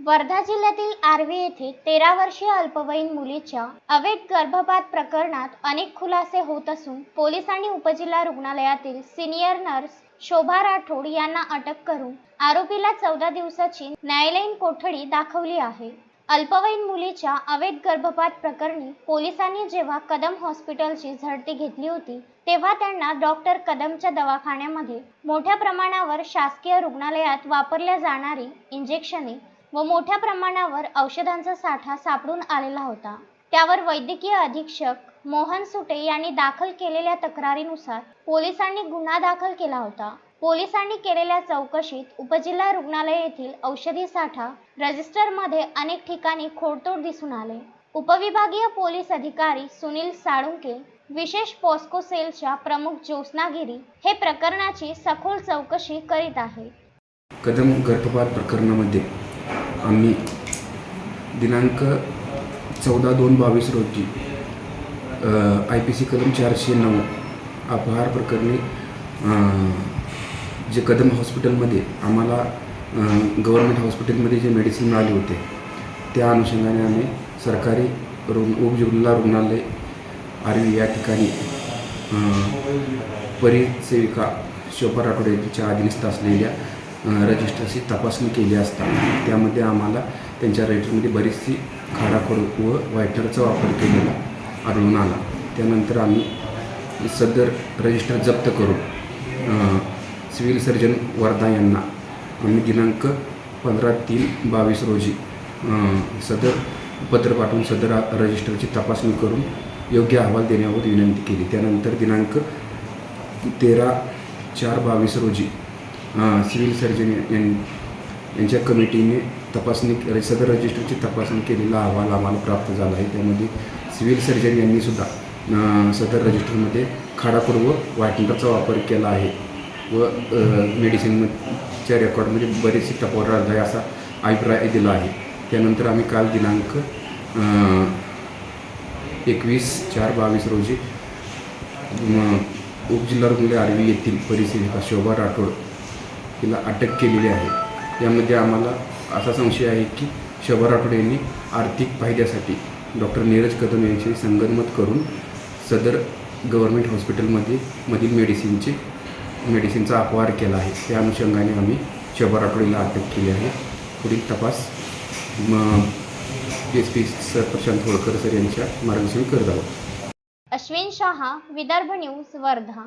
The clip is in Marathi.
वर्धा जिल्ह्यातील आर्वी येथे तेरा वर्षीय अल्पवयीन मुलीच्या अवैध गर्भपात प्रकरणात अनेक खुलासे होत असून पोलिसांनी उपजिल्हा रुग्णालयातील सिनियर नर्स शोभा राठोड यांना अटक करून आरोपीला चौदा दिवसाची न्यायालयीन कोठडी दाखवली आहे. अल्पवयीन मुलीच्या अवैध गर्भपात प्रकरणी पोलिसांनी जेव्हा कदम हॉस्पिटलची झडती घेतली होती तेव्हा त्यांना डॉक्टर कदमच्या दवाखान्यामध्ये मोठ्या प्रमाणावर शासकीय रुग्णालयात वापरल्या जाणारी इंजेक्शने व मोठ्या प्रमाणावर औषधांचा साठा सापडून आलेला होता. त्यावर वैद्यकीय अधीक्षक मोहन सुटे यांनी दाखल केलेल्या तक्रारीनुसार पोलिसांनी गुन्हा दाखल केला होता. पोलिसांनी केलेल्या चौकशीत उपजिल्हा रुग्णालय येथील औषधी साठा रजिस्टरमध्ये अनेक ठिकाणी खोडतोड दिसून आले. उपविभागीय पोलीस अधिकारी सुनील साळुंके विशेष पॉस्को सेलच्या प्रमुख ज्योत्नागिरी हे प्रकरणाची सखोल चौकशी करीत आहे कदम गर्भपात प्रकरणामध्ये आम्ही दिनांक चौदा दोन बावीस रोजी आय पी सी कलम चारशे नऊ अपहार प्रकरणी जे कदम हॉस्पिटलमध्ये आम्हाला गव्हर्मेंट हॉस्पिटलमध्ये जे मेडिसिन मिळाले होते त्या अनुषंगाने आम्ही सरकारी रुग्ण उपजिल्हा रुग्णालय आर्वी या ठिकाणी परिसेविका शोभा राठोड यांच्या अधीनस्थ असलेल्या रजिस्टरची तपासणी केली असता त्यामध्ये आम्हाला त्यांच्या रजिस्टरमध्ये बरीचशी खाडाखोड व वायटरचा वापर केलेला आढळून आला. त्यानंतर आम्ही सदर रजिस्टर जप्त करून सिव्हिल सर्जन वर्धा यांना आम्ही दिनांक पंधरा तीन बावीस रोजी सदर पत्र पाठवून सदर रजिस्टरची तपासणी करून योग्य अहवाल देण्यावर विनंती केली. त्यानंतर दिनांक तेरा चार बावीस रोजी सिव्हिल सर्जन यां- यांच्या कमिटीने तपासणी सदर रजिस्टरची तपासणी केलेला अहवाल आम्हाला प्राप्त झाला आहे. त्यामध्ये सिव्हिल सर्जन यांनी सुद्धा सदर रजिस्टरमध्ये खाडापूर्व व वापर केला आहे व मेडिसिनच्या रेकॉर्डमध्ये बरेचसे टपोर आहे असा अभिप्राय दिला आहे. त्यानंतर आम्ही काल दिनांक एकवीस चार बावीस रोजी उपजिल्हा रुग्णालय आर्वी येथील परिसेविका शोभा राठोड हिला अटक केलेली आहे. यामध्ये आम्हाला असा संशय आहे की शंभर राठोड यांनी आर्थिक फायद्यासाठी डॉक्टर नीरज कदम यांची संगनमत करून सदर गव्हर्मेंट हॉस्पिटलमध्ये मधील मेडिसिनचे मेडिसिनचा अपवार केला आहे. त्या अनुषंगाने आम्ही शंभर राठोड अटक केली आहे. पुढील तपास म S P sir Prashant Holkar sir यांच्या मार्गदर्शन करत आहोत. अश्विन शहा विदर्भ न्यूज वर्धा.